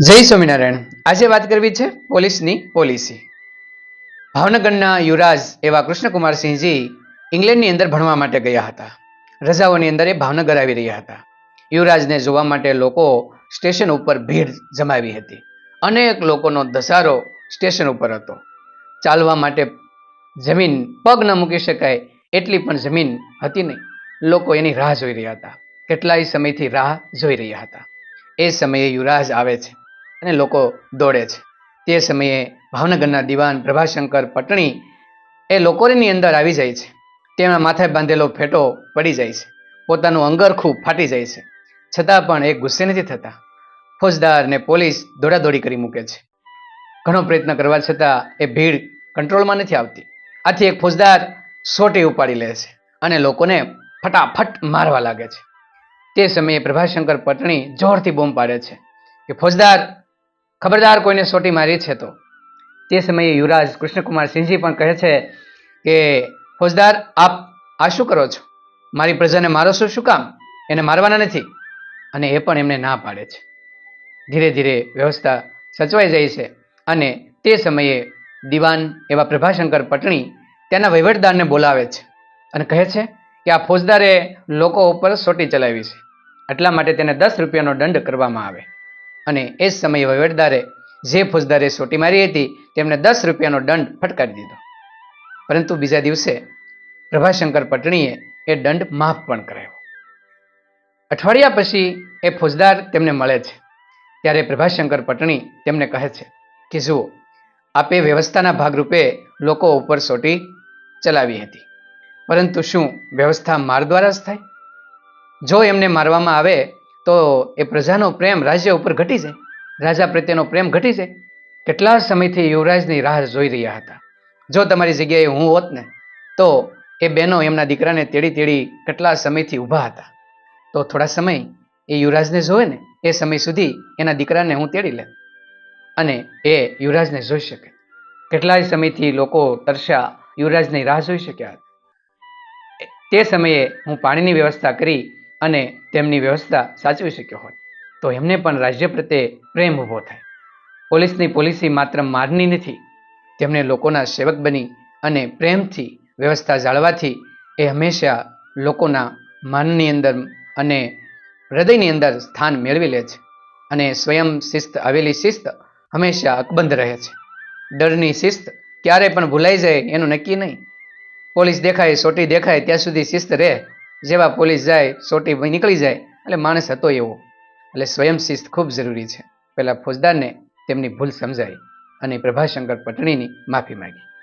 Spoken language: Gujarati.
જય સ્વામિનારાયણ. આજે વાત કરવી છે પોલીસની પોલિસી. ભાવનગરના યુવરાજ એવા કૃષ્ણકુમારસિંહજી ઇંગ્લેન્ડની અંદર ભણવા માટે ગયા હતા. રજાઓની અંદર એ ભાવનગર આવી રહ્યા હતા. યુવરાજને જોવા માટે લોકો સ્ટેશન ઉપર ભીડ જમાવી હતી. અનેક લોકોનો ધસારો સ્ટેશન ઉપર હતો. ચાલવા માટે જમીન પગ ન મૂકી શકાય એટલી પણ જમીન હતી નહીં. લોકો એની રાહ જોઈ રહ્યા હતા. કેટલાય સમયથી રાહ જોઈ રહ્યા હતા. એ સમયે યુવરાજ આવે છે. અને લોકો દોડે છે. તે સમયે ભાવનગરના દિવાન પ્રભાશંકર પટણી એ લોકોની અંદર આવી જાય છે. તેમના માથે બાંધેલો ફેટો પડી જાય છે. પોતાનું અંગરખું ફાટી જાય છે. છતાં પણ એ ગુસ્સે નથી થતા. ફોજદાર ને પોલીસ દોડાદોડી કરી મૂકે છે. ઘણો પ્રયત્ન કરવા છતાં એ ભીડ કંટ્રોલમાં નથી આવતી. આથી એક ફોજદાર સોટી ઉપાડી લે છે અને લોકોને ફટાફટ મારવા લાગે છે. તે સમયે પ્રભાશંકર પટણી જોરથી બોમ્બ પાડે છે કે ફોજદાર ખબરદાર કોઈને સોટી મારી છે તો. તે સમયે યુવરાજ કૃષ્ણકુમાર સિંહજી પણ કહે છે કે, ફોજદાર, આપ આ શું કરો છો? મારી પ્રજાને મારો શું શું કામ? એને મારવાના નથી. અને એ પણ એમને ના પાડે છે. ધીરે ધીરે વ્યવસ્થા સચવાઈ જાય છે અને તે સમયે દિવાન એવા પ્રભાશંકર પટણી તેના વહીવટદારને બોલાવે છે અને કહે છે કે, આ ફોજદારે લોકો ઉપર સોટી ચલાવી છે. એટલા માટે તેને દસ રૂપિયાનો દંડ કરવામાં આવે. અને એ જ સમયે વહીવટદારે જે ફોજદારે સોટી મારી હતી તેમને દસ રૂપિયાનો દંડ ફટકારી દીધો. પરંતુ બીજા દિવસે પ્રભાશંકર પટણીએ એ દંડ માફ પણ કરાયો અઠવાડિયા પછી એ ફોજદાર તેમને મળે છે. ત્યારે પ્રભાશંકર પટણી તેમને કહે છે કે, જુઓ, આપે વ્યવસ્થાના ભાગરૂપે લોકો ઉપર સોટી ચલાવી હતી. પરંતુ શું વ્યવસ્થા માર દ્વારા જ થાય? જો એમને મારવામાં આવે તો એ પ્રજાનો પ્રેમ રાજ્ય ઉપર ઘટી જાય. રાજા પ્રત્યેનો પ્રેમ ઘટી જાય. કેટલા સમયથી યુવરાજની રાહ જોઈ રહ્યા હતા. જો તમારી જગ્યાએ હું હોત ને, તો એ બહેનો એમના દીકરાને તેડી તેડી કેટલા સમયથી ઊભા હતા. તો થોડા સમય એ યુવરાજને જોવે ને, એ સમય સુધી એના દીકરાને હું તેડી લે અને એ યુવરાજને જોઈ શકે. કેટલાય સમયથી લોકો તરસ્યા યુવરાજની રાહ જોઈ શક્યા તે સમયે હું પાણીની વ્યવસ્થા કરી અને તેમની વ્યવસ્થા સાચવી શક્યો હોત, તો એમને પણ રાજ્ય પ્રત્યે પ્રેમ ઊભો થાય. પોલીસની પોલિસી માત્ર મારની નથી તેમણે લોકોના સેવક બની અને પ્રેમથી વ્યવસ્થા જાળવાથી એ હંમેશા લોકોના માનની અંદર અને હૃદયની અંદર સ્થાન મેળવી લે છે અને સ્વયં શિસ્ત, આવેલી શિસ્ત હંમેશા અકબંધ રહે છે. ડરની શિસ્ત ક્યારે પણ ભૂલાઈ જાય એનું નક્કી નહીં. પોલીસ દેખાય, સોટી દેખાય, ત્યાં સુધી શિસ્ત રહે જેવા પોલીસ જાય, સોટી નીકળી જાય, એટલે માણસ હતો એવો. એટલે સ્વયં શિસ્ત ખૂબ જરૂરી છે. પહેલાં ફોજદારને તેમની ભૂલ સમજાઈ અને પ્રભાશંકર પટણીની માફી માંગી.